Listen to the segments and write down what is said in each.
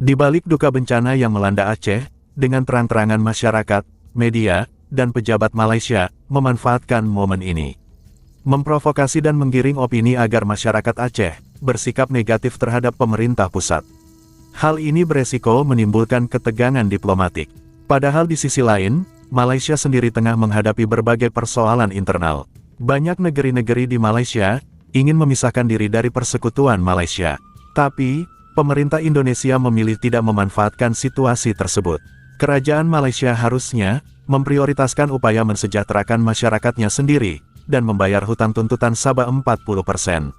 Di balik duka bencana yang melanda Aceh, dengan terang-terangan masyarakat, media, dan pejabat Malaysia memanfaatkan momen ini. Memprovokasi dan menggiring opini agar masyarakat Aceh bersikap negatif terhadap pemerintah pusat. Hal ini beresiko menimbulkan ketegangan diplomatik. Padahal di sisi lain, Malaysia sendiri tengah menghadapi berbagai persoalan internal. Banyak negeri-negeri di Malaysia ingin memisahkan diri dari persekutuan Malaysia. Tapi, pemerintah Indonesia memilih tidak memanfaatkan situasi tersebut. Kerajaan Malaysia harusnya memprioritaskan upaya mensejahterakan masyarakatnya sendiri dan membayar hutang tuntutan Sabah 40%.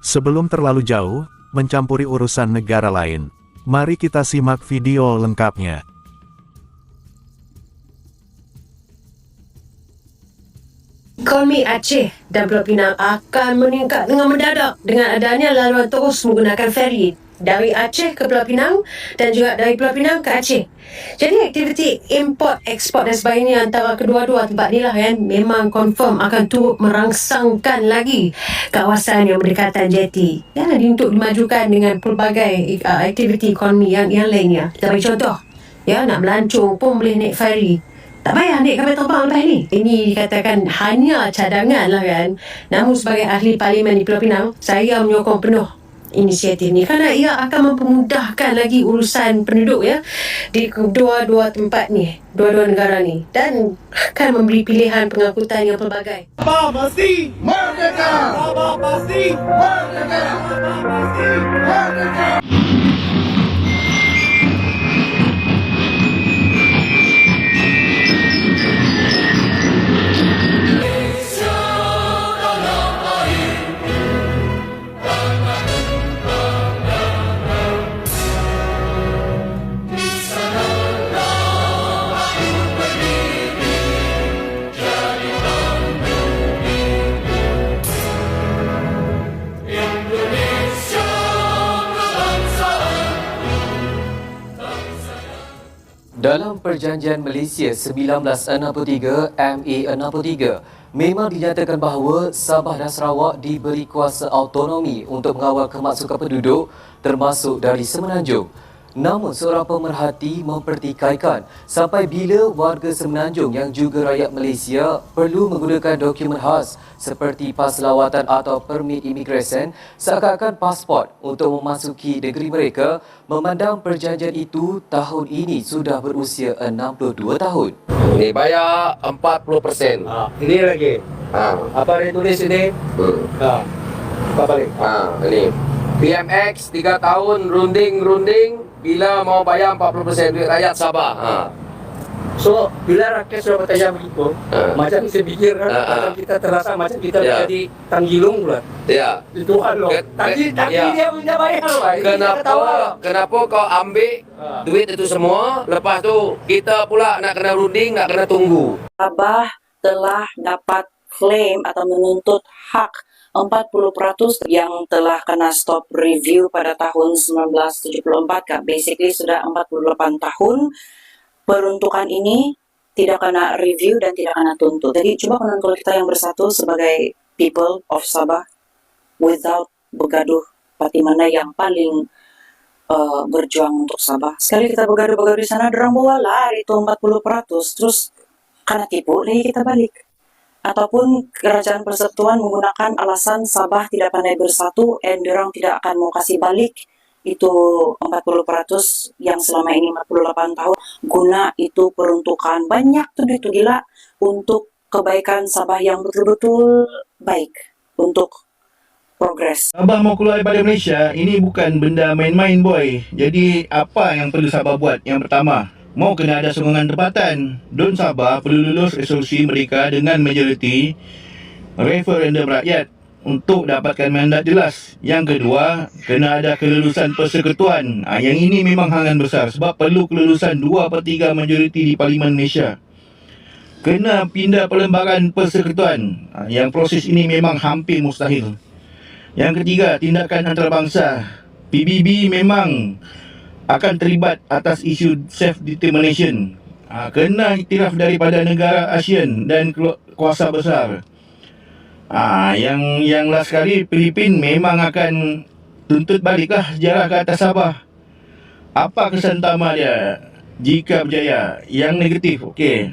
Sebelum terlalu jauh, mencampuri urusan negara lain. Mari kita simak video lengkapnya. Ekonomi Aceh dan Pulau Pinang akan meningkat dengan mendadak dengan adanya laluan terus menggunakan feri dari Aceh ke Pulau Pinang dan juga dari Pulau Pinang ke Aceh. Jadi aktiviti import, ekspor dan sebagainya antara kedua-dua tempat ni lah kan memang confirm akan turut merangsangkan lagi kawasan yang berdekatan jeti. Dan untuk dimajukan dengan pelbagai uh, aktiviti ekonomi yang, yang lainnya. Bagi contoh. Ya, nak melancong pun boleh naik ferry. Tak payah naik kapal terbang lepas ni. Ini dikatakan hanya cadangan lah kan. Namun sebagai ahli parlimen di Pulau Pinang, saya menyokong penuh inisiatif ni kerana ia akan mempermudahkan lagi urusan penduduk ya di kedua-dua tempat ni, dua-dua negara ni dan akan memberi pilihan pengangkutan yang pelbagai. Sabah pasti merdeka. Sabah pasti merdeka. Sabah pasti merdeka. Perjanjian Malaysia 1963 MA63 memang dinyatakan bahawa Sabah dan Sarawak diberi kuasa autonomi untuk mengawal kemasukan penduduk termasuk dari Semenanjung. Namun seorang pemerhati mempertikaikan sampai bila warga Semenanjung yang juga rakyat Malaysia perlu menggunakan dokumen khas seperti pas lawatan atau permit imigresen seakan-akan pasport untuk memasuki negeri mereka memandang perjanjian itu tahun ini sudah berusia 62 tahun. Ni bayar 40%. Ha, ini lagi. Ha. Apa dia tulis ini? Hmm. Ha. Apa balik? Ha, ni. PMX 3 tahun runding-runding bila mau bayar 40% duit rakyat Sabah. Ha. So, bila rakyat sudah bertanya begitu, Ha. macam saya fikir kan, Ha, ha. macam kita terasa macam kita Ya. menjadi tanggilung pula. Ya. Tuhan loh. Tadi, tadi ya. dia punya bayar loh. Kenapa loh. kenapa kau ambil Ha. duit itu semua lepas tu kita pula nak kena runding nak kena tunggu. Sabah telah dapat klaim atau menuntut hak 40% yang telah kena stop review pada tahun 1974 Kak. Basically sudah 48 tahun peruntukan ini tidak kena review dan tidak kena tuntut. Jadi cuba kalau kita yang bersatu sebagai people of Sabah without bergaduh parti mana yang paling uh, berjuang untuk Sabah. Sekali kita bergaduh-bergaduh di sana, orang bawa lah itu 40%, terus karena tipu, lagi kita balik. Ataupun kerajaan persekutuan menggunakan alasan Sabah tidak pandai bersatu and orang tidak akan mau kasih balik itu 40% yang selama ini 48 tahun guna itu peruntukan banyak tuh tuh gila untuk kebaikan Sabah yang betul-betul baik untuk progres Sabah mau keluar daripada Malaysia, ini bukan benda main-main boy. Jadi apa yang perlu Sabah buat? Yang pertama, mau kena ada sokongan tempatan. Don Sabah perlu lulus resolusi mereka dengan majoriti referendum rakyat untuk dapatkan mandat jelas. Yang kedua, kena ada kelulusan persekutuan. Ha, yang ini memang hangan besar sebab perlu kelulusan 2 per 3 majoriti di Parlimen Malaysia. Kena pindah perlembagaan persekutuan. Ha, yang proses ini memang hampir mustahil. Yang ketiga, tindakan antarabangsa. PBB memang akan terlibat atas isu self-determination. Ha, kena iktiraf daripada negara ASEAN dan kuasa besar. Ha, yang yang last kali Filipin memang akan tuntut baliklah sejarah ke atas Sabah. Apa kesan utama dia jika berjaya? Yang negatif, okey.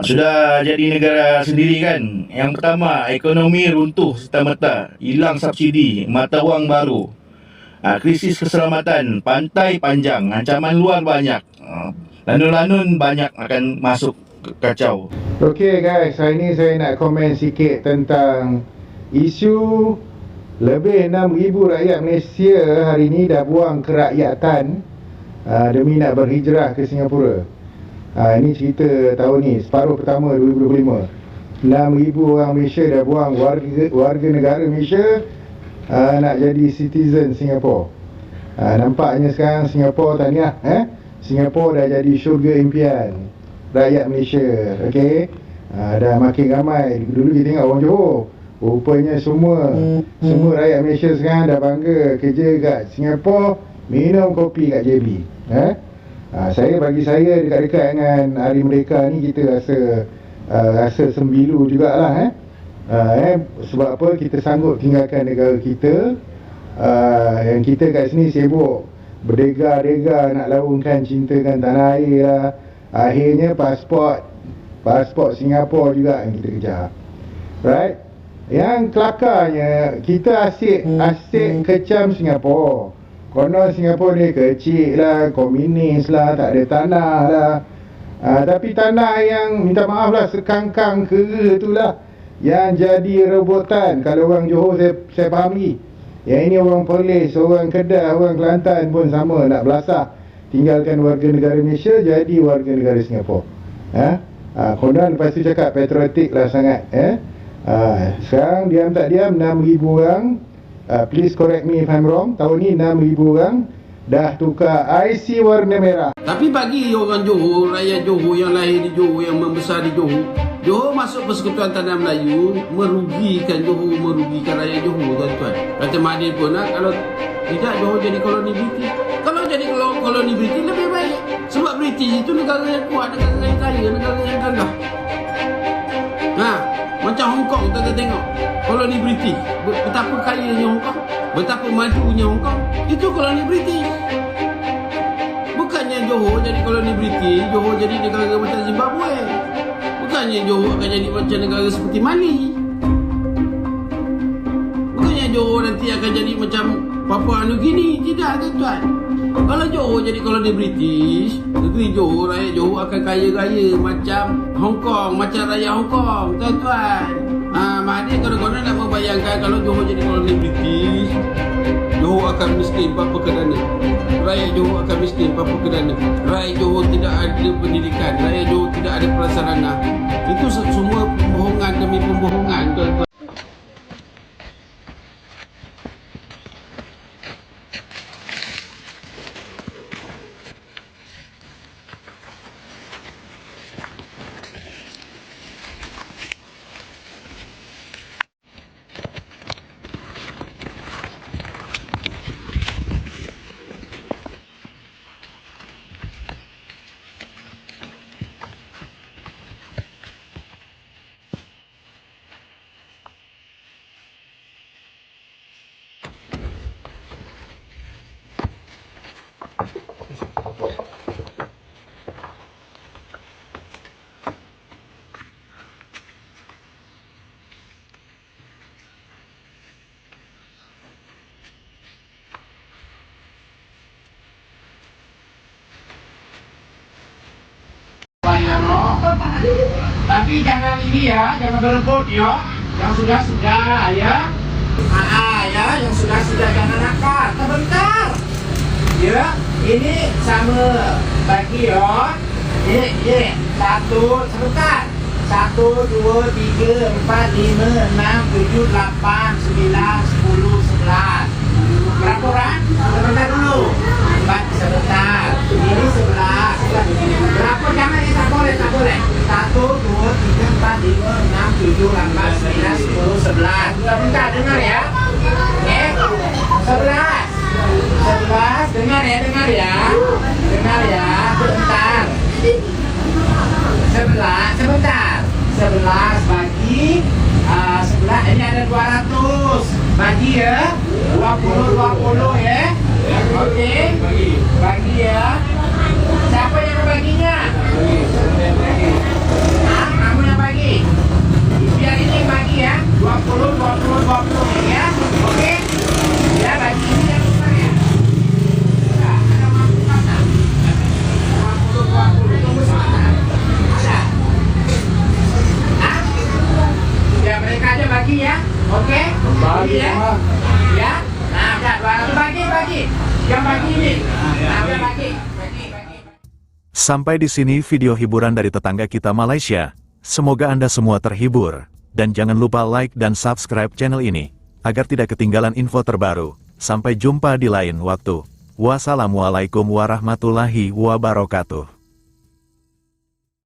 Sudah jadi negara sendiri kan. Yang pertama, ekonomi runtuh serta-merta. Hilang subsidi, mata wang baru. Ha, krisis keselamatan, pantai panjang, ancaman luar banyak. Ha, lanun-lanun banyak akan masuk kacau. Okey guys, hari ni saya nak komen sikit tentang isu lebih 6,000 rakyat Malaysia hari ni dah buang kerakyatan uh, demi nak berhijrah ke Singapura. Uh, ini cerita tahun ni, separuh pertama 2025. 6,000 orang Malaysia dah buang warga, warga negara Malaysia uh, nak jadi citizen Singapura. Uh, nampaknya sekarang Singapura tahniah eh? Singapura dah jadi syurga impian rakyat Malaysia okey? Ha, dah makin ramai. Dulu kita tengok orang Johor. Rupanya semua semua rakyat Malaysia sekarang dah bangga kerja kat Singapura minum kopi kat JB eh? Ha, saya bagi saya dekat-dekat dengan hari mereka ni kita rasa uh, rasa sembilu jugalah eh uh, eh sebab apa kita sanggup tinggalkan negara kita uh, yang kita kat sini sibuk berdega-dega nak laungkan cintakan tanah air lah. Akhirnya pasport pasport Singapura juga yang kita kejar. Right? Yang kelakarnya kita asyik asyik kecam Singapura konon Singapura ni kecil lah komunis lah tak ada tanah lah. Ah, tapi tanah yang minta maaf lah sekangkang kera tu lah yang jadi rebutan kalau orang Johor saya, saya faham lagi yang ini orang Perlis, orang Kedah, orang Kelantan pun sama nak belasah tinggalkan warga negara Malaysia jadi warga negara Singapura ha? Ha, konon lepas tu cakap patriotik lah sangat eh? ha, sekarang diam tak diam 6,000 orang uh, please correct me if I'm wrong tahun ni 6,000 orang dah tukar IC warna merah Tapi bagi orang Johor, rakyat Johor yang lahir di Johor, yang membesar di Johor, Johor masuk Persekutuan Tanah Melayu merugikan Johor, merugikan rakyat Johor tuan-tuan. Kata Mahathir pun nak kalau tidak Johor jadi koloni British. Kalau jadi kolo- koloni British lebih baik. Sebab British itu negara yang kuat, negara yang kaya, negara yang gagah. Ha, macam Hong Kong tuan-tuan tengok. Koloni British. Be- Betapa kayanya Hong Kong. Betapa majunya Hong Kong. Itu koloni British. Bukannya Johor jadi koloni British, Johor jadi negara macam Zimbabwe. Bukannya Johor akan jadi macam negara seperti Mali. Bukannya Johor nanti akan jadi macam Papua New Guinea. Tidak, tuan-tuan. Kalau Johor jadi koloni British, negeri Johor, rakyat Johor akan kaya-kaya macam Hong Kong, macam rakyat Hong Kong, tuan-tuan. Ha, Mahathir kadang-kadang nak membayangkan kalau Johor jadi koloni British, Johor akan miskin apa kerana? Rakyat Johor akan miskin apa kerana? Rakyat Johor tidak ada pendidikan Rakyat Johor tidak ada prasarana Itu se- semua Tapi jangan ini ya, jangan berebut ya. Yang sudah-sudah ya. Ah, ya, yang sudah-sudah jangan nakal. Sebentar. Ya, ini sama bagi ya. Ini, ini. Satu, sebentar. Satu, dua, tiga, empat, lima, enam, tujuh, lapan, sembilan, sepuluh, sebelas. Berapa 200 bagi ya 20 20 ya. Okey. Bagi bagi ya. Siapa yang baginya? bagi. Sampai di sini video hiburan dari tetangga kita Malaysia. Semoga Anda semua terhibur. Dan jangan lupa like dan subscribe channel ini, agar tidak ketinggalan info terbaru. Sampai jumpa di lain waktu. Wassalamualaikum warahmatullahi wabarakatuh.